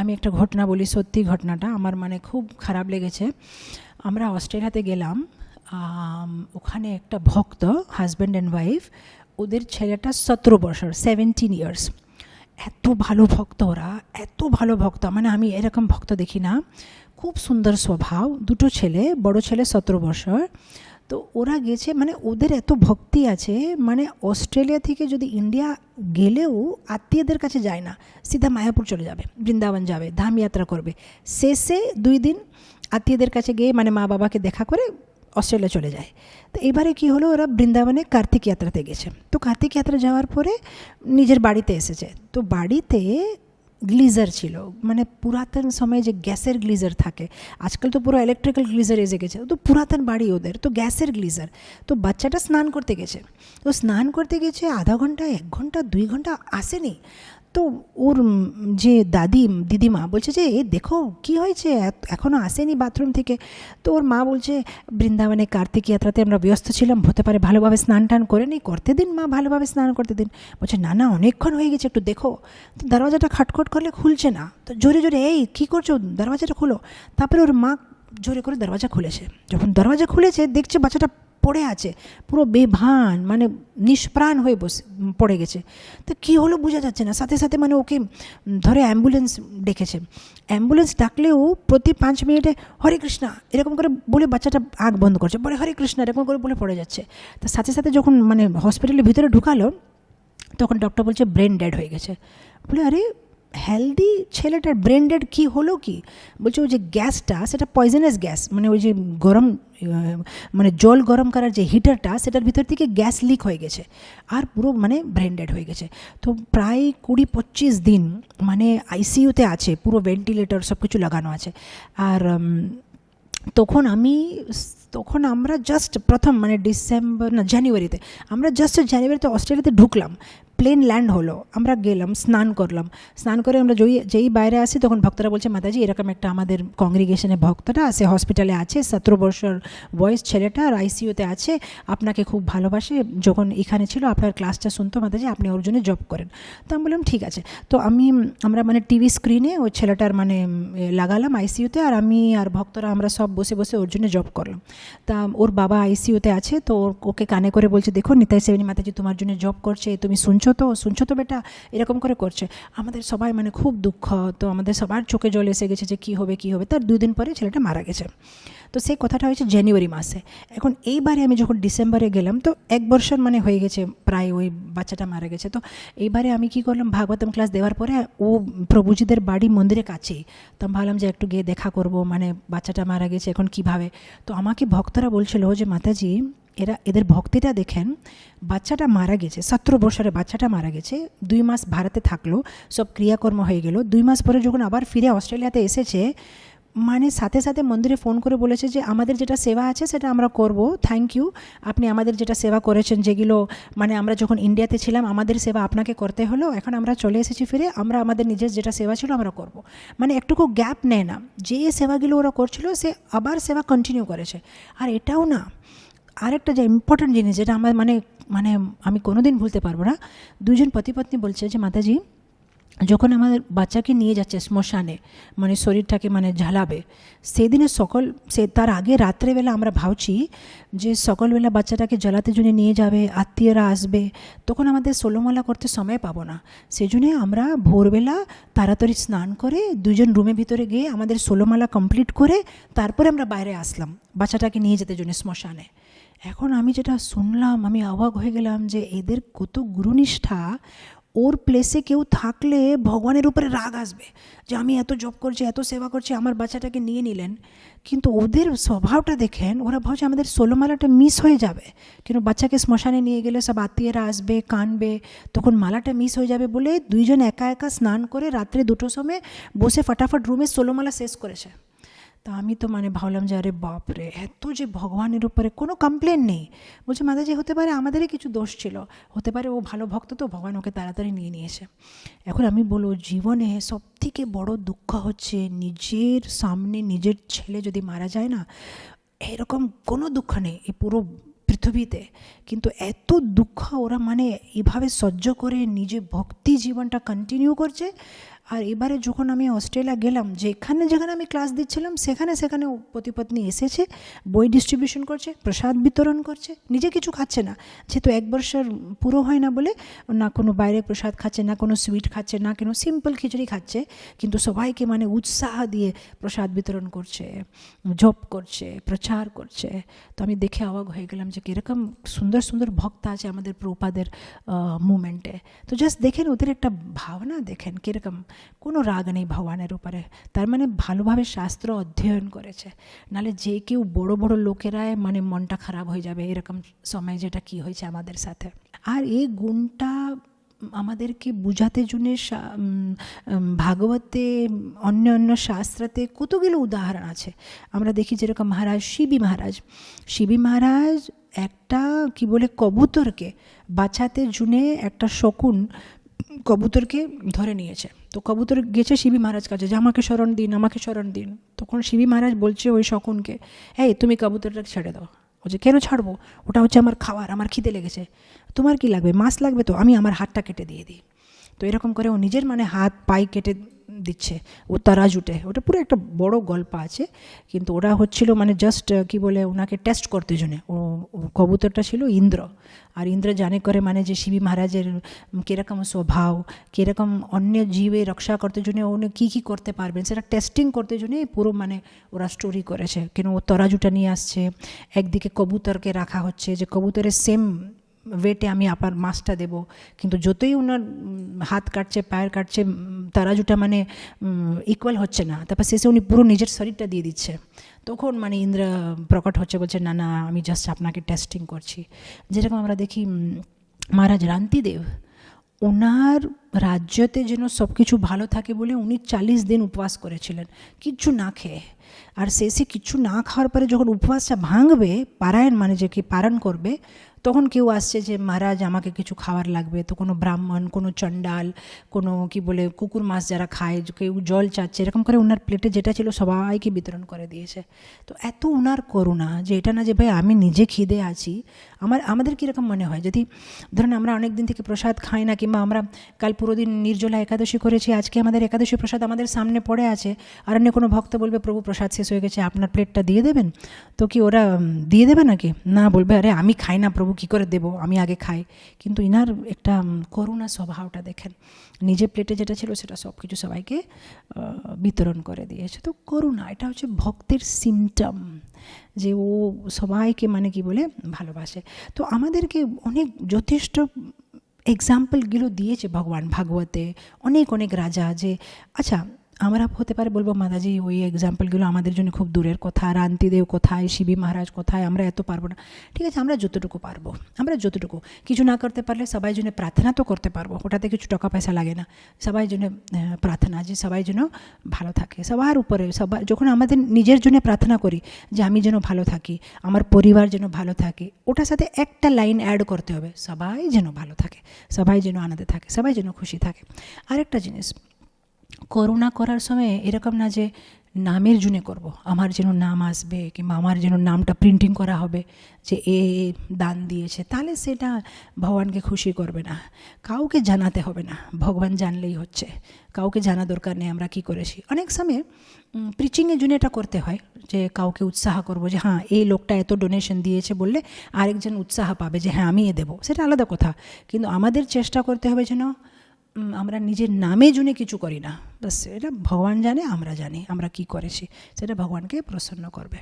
আমি একটা ঘটনা বলি, সত্যি ঘটনাটা। আমার মানে খুব খারাপ লেগেছে। আমরা অস্ট্রেলিয়াতে গেলাম ওখানে একটা ভক্ত হাজব্যান্ড অ্যান্ড ওয়াইফ ওদের ছেলেটা সতেরো বছর সেভেন্টিন ইয়ার্স এত ভালো ভক্ত ওরা, এত ভালো ভক্ত। মানে আমি এরকম ভক্ত দেখি না। খুব সুন্দর স্বভাব, দুটো ছেলে, বড় ছেলে সতেরো বছর তো ওরা গেছে মানে ওদের এত ভক্তি আছে মানে অস্ট্রেলিয়া থেকে যদি ইন্ডিয়া গেলেও আত্মীয়দের কাছে যায় না। সিধা মায়াপুর চলে যাবে, বৃন্দাবন যাবে, ধাম যাত্রা করবে। শেষে দুই দিন আত্মীয়দের কাছে গিয়ে মানে মা বাবাকে দেখা করে অস্ট্রেলিয়া চলে যায়। তো এবারে কি হলো, ওরা বৃন্দাবনে কার্তিক যাত্রাতে গেছে। তো কার্তিক যাত্রা যাওয়ার পরে নিজের বাড়িতে এসেছে। তো বাড়িতে গ্লিজার ছিল। মানে পুরাতন সময়ে যে গ্যাসের গ্লিজার থাকে, আজকাল তো পুরো ইলেকট্রিক্যাল গ্লিজার এসে গেছে। তো পুরাতন বাড়ি ওদের, তো গ্যাসের গ্লিজার। তো বাচ্চাটা স্নান করতে গেছে। তো স্নান করতে গেছে আধা ঘণ্টা এক ঘণ্টা, দুই ঘণ্টা আসেনি। তো ওর যে দাদি দিদিমা বলছে যে, এ দেখো কি হয়েছে? এত- এখনও আসেনি বাথরুম থেকে। তো ওর মা বলছে, বৃন্দাবনে কার্তিক যাত্রাতে আমরা ব্যস্ত ছিলাম, হতে পারে ভালোভাবে স্নান টান করে নি, করতে দিন মা, ভালোভাবে স্নান করতে দিন। বলছে, না না, অনেকক্ষণ হয়ে গেছে, একটু দেখো। তো দরওয়াজাটা খটখট করলে খুলছে না। তো জোরে জোরে, এই, কী করছ? দরওয়াজাটা খুলো। তারপরে ওর মা জোরে করে দরওয়াজা খুলেছে। যখন দরওয়াজা খুলেছে, দেখছে বাচ্চাটা পড়ে আছে, পুরো বেভান মানে নিষ্প্রাণ হয়ে বসে পড়ে গেছে। তো কী হলো বোঝা যাচ্ছে না। সাথে সাথে মানে ওকে ধরে অ্যাম্বুলেন্স ডেকেছে। অ্যাম্বুলেন্স ডাকলেও প্রতি পাঁচ মিনিটে হরে কৃষ্ণা এরকম করে বলে বাচ্চাটা আগ বন্ধ করছে। পরে হরে কৃষ্ণা এরকম করে বলে পড়ে যাচ্ছে। তো সাথে সাথে যখন মানে হসপিটালের ভিতরে ঢুকালো, তখন ডক্টর বলছে ব্রেন ডেড হয়ে গেছে। বলে, আরে হেলদি ছেলেটার ব্রেন ডেড কী হলো কি? বলছে ওই যে গ্যাসটা, সেটা পয়জনাস গ্যাস মানে ওই যে গরম মানে জল গরম করার যে হিটারটা, সেটার ভিতর থেকে গ্যাস লিক হয়ে গেছে। আর পুরো মানে ব্রেন ডেড হয়ে গেছে। তো প্রায় কুড়ি পঁচিশ দিন মানে আইসিইউতে আছে, পুরো ভেন্টিলেটর সব কিছু লাগানো আছে। আর তখন আমি, তখন আমরা জাস্ট প্রথম মানে ডিসেম্বর না জানুয়ারিতে আমরা জাস্ট জানুয়ারিতে অস্ট্রেলিয়াতে ঢুকলাম। প্লেন ল্যান্ড হলো। আমরা গেলাম, স্নান করলাম। স্নান করে আমরা যেই যেই বাইরে আসি, তখন ভক্তরা বলছে, মাতাজি, এরকম একটা আমাদের কংগ্রিগেশনে ভক্তটা আছে হসপিটালে আছে, সতেরো বছর বয়স ছেলেটা আর আইসিইউতে আছে, আপনাকে খুব ভালোবাসে, যখন এখানে ছিল, আপনার ক্লাসটা শুনতো, মাতাজি, আপনি ওর জন্য জব করেন। তো আমি বললাম, ঠিক আছে। তো আমি, আমরা মানে টিভি স্ক্রিনে ওই ছেলেটার মানে লাগালাম আইসিইউতে আর আমি আর ভক্তরা আমরা সব বসে বসে ওর জন্য জব করলাম। তা ওর বাবা আইসিইউতে আছে, তো ওকে কানে করে বলছে দেখো নিতাই সেবিনী মাতাজি তোমার জন্য জব করছে, তুমি শুনছো তো শুনছো তো বেটা? এরকম করে করছে। আমাদের সবাই মানে খুব দুঃখ, তো আমাদের সবার চোখে জল এসে গেছে যে কী হবে কী হবে। তার দুদিন পরে ছেলেটা মারা গেছে। তো সেই কথাটা হয়েছে জানুয়ারি মাসে। এখন এইবারে আমি যখন ডিসেম্বরে গেলাম, তো এক বছর মানে হয়ে গেছে প্রায় ওই বাচ্চাটা মারা গেছে। তো এইবারে আমি কি করলাম, ভাগবতম ক্লাস দেওয়ার পরে ও প্রভুজিদের বাড়ি মন্দিরের কাছেই। তো আমি ভাবলাম যে একটু গিয়ে দেখা করব মানে বাচ্চাটা মারা গেছে এখন কীভাবে। তো আমাকে ভক্তরা বলছিল যে, মাতাজি এরা, এদের ভক্তিটা দেখেন, বাচ্চাটা মারা গেছে, সতেরো বছরে বাচ্চাটা মারা গেছে, দুই মাস ভারতে থাকল, সব ক্রিয়াকর্ম হয়ে গেল, দুই মাস পরে যখন আবার ফিরে অস্ট্রেলিয়াতে এসেছে মানে সাথে সাথে মন্দিরে ফোন করে বলেছে যে, আমাদের যেটা সেবা আছে সেটা আমরা করব থ্যাংক ইউ আপনি আমাদের যেটা সেবা করেছেন, যেগুলো মানে আমরা যখন ইন্ডিয়াতে ছিলাম, আমাদের সেবা আপনাকে করতে হলো, এখন আমরা চলে এসেছি ফিরে, আমরা আমাদের নিজের যেটা সেবা ছিল আমরা করব। মানে একটুকু গ্যাপ নেয় না, যে সেবাগুলো ওরা করছিল, সে আবার সেবা কন্টিনিউ করেছে। আর এটাও না আরেকটা যে ইম্পর্ট্যান্ট জিনিস যেটা আমার মানে মানে আমি কোনো দিন ভুলতে পারব না দুজন পতিপত্নী বলছে যে, মাতাজি, যখন আমাদের বাচ্চাকে নিয়ে যাচ্ছে শ্মশানে মানে শরীরটাকে মানে ঝালাবে, সেদিনে সকল, সে তার আগে রাত্রেবেলা আমরা ভাবছি যে, সকালবেলা বাচ্চাটাকে জ্বালাতে জন্য নিয়ে যাবে, আত্মীয়রা আসবে, তখন আমাদের ষোলোমালা করতে সময় পাবো না। সেজন্যে আমরা ভোরবেলা তাড়াতাড়ি স্নান করে দুজন রুমের ভিতরে গিয়ে আমাদের ষোলোমালা কমপ্লিট করে তারপরে আমরা বাইরে আসলাম, বাচ্চাটাকে নিয়ে যেতে জন্য শ্মশানে। এখন আমি যেটা শুনলাম, আমি অবাক হয়ে গেলাম যে এদের কত গুরুনিষ্ঠা। ওর প্লেসে কেউ থাকলে ভগবানের উপরে রাগ আসবে যে আমি এত জব করছি, এত সেবা করছি, আমার বাচ্চাটাকে নিয়ে নিলেন। কিন্তু ওদের স্বভাবটা দেখেন, ওরা ভাবছে আমাদের ষোলোমালাটা মিস হয়ে যাবে। কিন্তু বাচ্চাকে শ্মশানে নিয়ে গেলে সব আত্মীয়রা আসবে, কানবে, তখন মালাটা মিস হয়ে যাবে বলে দুইজন একা একা স্নান করে রাত্রে দুটোর সময় বসে ফটাফট রুমে ষোলোমালা শেষ করেছে। তা আমি তো মানে ভাবলাম যে, আরে বাপরে, এত যে ভগবানের উপরে কোনো কমপ্লেন নেই। বলছে মাদাজি হতে পারে আমাদেরই কিছু দোষ ছিল। হতে পারে ও ভালো ভক্ত তো, ভগবান ওকে তাড়াতাড়ি নিয়ে নিয়েছে। এখন আমি বলব, জীবনে সব থেকে বড় দুঃখ হচ্ছে নিজের সামনে নিজের ছেলে যদি মারা যায় না, এরকম কোনো দুঃখ নেই এই পুরো পৃথিবীতে। কিন্তু এত দুঃখ ওরা মানে এভাবে সহ্য করে, নিজে ভক্তি জীবনটা কন্টিনিউ করছে আর এবারে যখন আমি অস্ট্রেলিয়া গেলাম, যেখানে যেখানে আমি ক্লাস দিচ্ছিলাম, সেখানে সেখানে পতিপত্নী এসেছে, বই ডিস্ট্রিবিউশন করছে, প্রসাদ বিতরণ করছে, নিজে কিছু খাচ্ছে না। যেহেতু এক বছর পুরো হয় না বলে, না কোনো বাইরে প্রসাদ খাচ্ছে, না কোনো সুইট খাচ্ছে, না কোনো সিম্পল খিচুড়ি খাচ্ছে, কিন্তু সবাইকে মানে উৎসাহ দিয়ে প্রসাদ বিতরণ করছে, জপ করছে, প্রচার করছে। তো আমি দেখে অবাক হয়ে গেলাম যে কীরকম সুন্দর সুন্দর ভক্ত আছে আমাদের প্রপাদের মুমেন্টে তো জাস্ট দেখেন, ওদের একটা ভাবনা দেখেন কীরকম। কোনো রাগ নেই ভগবানের উপরে। তার মানে ভালোভাবে শাস্ত্র অধ্যয়ন করেছে। নালে যে কেউ বড় বড় লোকেরাই মানে মনটা খারাপ হয়ে যাবে এরকম সময় যেটা কি হয়েছে আমাদের সাথে। আর এই গুণটা আমাদেরকে বুঝাতে জন্যে ভাগবতে অন্য অন্য শাস্ত্রাতে কতগুলো উদাহরণ আছে। আমরা দেখি যেরকম মহারাজ শিবি মহারাজ। শিবি মহারাজ একটা কি বলে কবুতরকে বাঁচাতে জুনে একটা শকুন কবুতরকে ধরে নিয়েছে। তো কবুতর গেছে শিবি মহারাজ কাছে যে, আমাকে স্মরণ দিন, আমাকে স্মরণ দিন। তখন শিবি মহারাজ বলছে ওই শকুনকে, এই, তুমি কবুতরটাকে ছেড়ে দাও। বলছে কেন ছাড়বো? ওটা হচ্ছে আমার খাওয়ার, আমার খিদে লেগেছে। তোমার কি লাগবে? মাছ লাগবে তো, আমি আমার হাতটা কেটে দিয়ে দিই। তো এরকম করে ও নিজের মানে হাত পাই কেটে দিচ্ছে। ও তারা জুটে ওটা পুরো একটা বড় গল্প আছে। কিন্তু ওরা হচ্ছিল মানে জাস্ট কি বলে, ওনাকে টেস্ট করতে জন্যে। ও কবুতরটা ছিল ইন্দ্র। আর ইন্দ্র জানে করে মানে যে শিবী মহারাজের কীরকম স্বভাব, কীরকম অন্য জীবে রক্ষা করতে জন্য উনি কী কী করতে পারবেন, সেটা টেস্টিং করতে জন্য পুরো মানে ওরা স্টোরি করেছে। কেন ও তরাজুটা নিয়ে আসছে, একদিকে কবুতরকে রাখা হচ্ছে, যে কবুতরের সেম ওয়েটে আমি আবার মাছটা দেব। কিন্তু যতই ওনার হাত কাটছে পায়ের কাটছে উম, তারাজুটা মানে ইকুয়াল হচ্ছে না। তারপর শেষে উনি পুরো নিজের শরীরটা দিয়ে দিচ্ছে। তখন মানে ইন্দ্র প্রকট হচ্ছে বলছে না না আমি জাস্ট আপনাকে টেস্টিং করছি। যেরকম আমরা দেখি মহারাজ রান্তিদেব ওনার রাজ্যতে যেন সব কিছু ভালো থাকে বলে উনি চালিশ দিন উপবাস করেছিলেন। কিচ্ছু না খেয়ে। আর শেষে কিছু না খাওয়ার পরে যখন উপবাসটা ভাঙবে পারায়ণ মানে যে কি পালন করবে তখন কেউ আসছে যে, মহারাজ, আমাকে কিছু খাবার লাগবে। তো কোনো ব্রাহ্মণ, কোনো চণ্ডাল, কোনো কি বলে কুকুর মাছ যারা খায়, কেউ জল চাচ্ছে, এরকম করে ওনার প্লেটে যেটা ছিল সবাইকে বিতরণ করে দিয়েছে। তো এত ওনার করুণা যে, এটা না যে, ভাই, আমি নিজে খিদে আছি। আমার, আমাদের কীরকম মনে হয়? যদি, ধরুন আমরা অনেক দিন থেকে প্রসাদ খাই না, কিংবা আমরা কাল পুরো দিন নির্জলা একাদশী করেছি, আজকে আমাদের একাদশী প্রসাদ আমাদের সামনে পড়ে আছে আর অন্য কোনো ভক্ত বলবে, প্রভু, প্রসাদ শেষ হয়ে গেছে, আপনার প্লেটটা দিয়ে দেবেন? তো কি ওরা দিয়ে দেবে নাকি? না বলবে, আরে, আমি খাই না প্রভু কী করে দেবো? আমি আগে খাই। কিন্তু ইনার একটা করুণা স্বভাবটা দেখেন। নিজের প্লেটে যেটা ছিল সেটা সব কিছু সবাইকে বিতরণ করে দিয়েছে। তো করুণা, এটা হচ্ছে ভক্তের সিমটম যে ও সবাইকে মানে কি বলে, ভালোবাসে। তো আমাদেরকে অনেক যথেষ্ট এক্সাম্পলগুলো দিয়েছে ভগবান ভাগবতে। অনেক অনেক রাজা যে আচ্ছা আমরা হতে পারে বলব, মাদাজি, ওই এক্সাম্পলগুলো আমাদের জন্য খুব দূরের কথা। রান্তিদেব কোথায়, শিবী মহারাজ কোথায়, আমরা এত পারব না। ঠিক আছে, আমরা যতটুকু পারব, আমরা যতটুকু। কিছু না করতে পারলে সবাই জন্য প্রার্থনা তো করতে পারব ওটাতে কিছু টাকা পয়সা লাগে না। সবাই জন্য প্রার্থনা যে সবাই যেন ভালো থাকে। সবার উপরে সবার যখন আমাদের নিজের জন্য প্রার্থনা করি যে আমি যেন ভালো থাকি, আমার পরিবার যেন ভালো থাকে, ওটার সাথে একটা লাইন অ্যাড করতে হবে। সবাই যেন ভালো থাকে, সবাই যেন আনন্দে থাকে, সবাই যেন খুশি থাকে। আরেকটা জিনিস করুণা করার সময় এরকম না যে নামের জুনে করব। আমার যেন নাম আসবে কিংবা আমার যেন নামটা প্রিন্টিং করা হবে যে এ এ দান দিয়েছে, তাহলে সেটা ভগবানকে খুশি করবে না। কাউকে জানাতে হবে না, ভগবান জানলেই হচ্ছে। কাউকে জানা দরকার নেই আমরা কি করেছি। অনেক সময় প্রিচিংয়ের জন্য এটা করতে হয় যে কাউকে উৎসাহ করব যে হ্যাঁ এই লোকটা এত ডোনেশন দিয়েছে বললে আরেকজন উৎসাহ পাবে যে হ্যাঁ আমি এ দেবো। সেটা আলাদা কথা। কিন্তু আমাদের চেষ্টা করতে হবে যেন আমরা নিজের নামে জুনে কিছু করি না। বাস এটা ভগবান জানে আমরা জানি আমরা কি করেছি সেটা ভগবানকে প্রসন্ন করবে।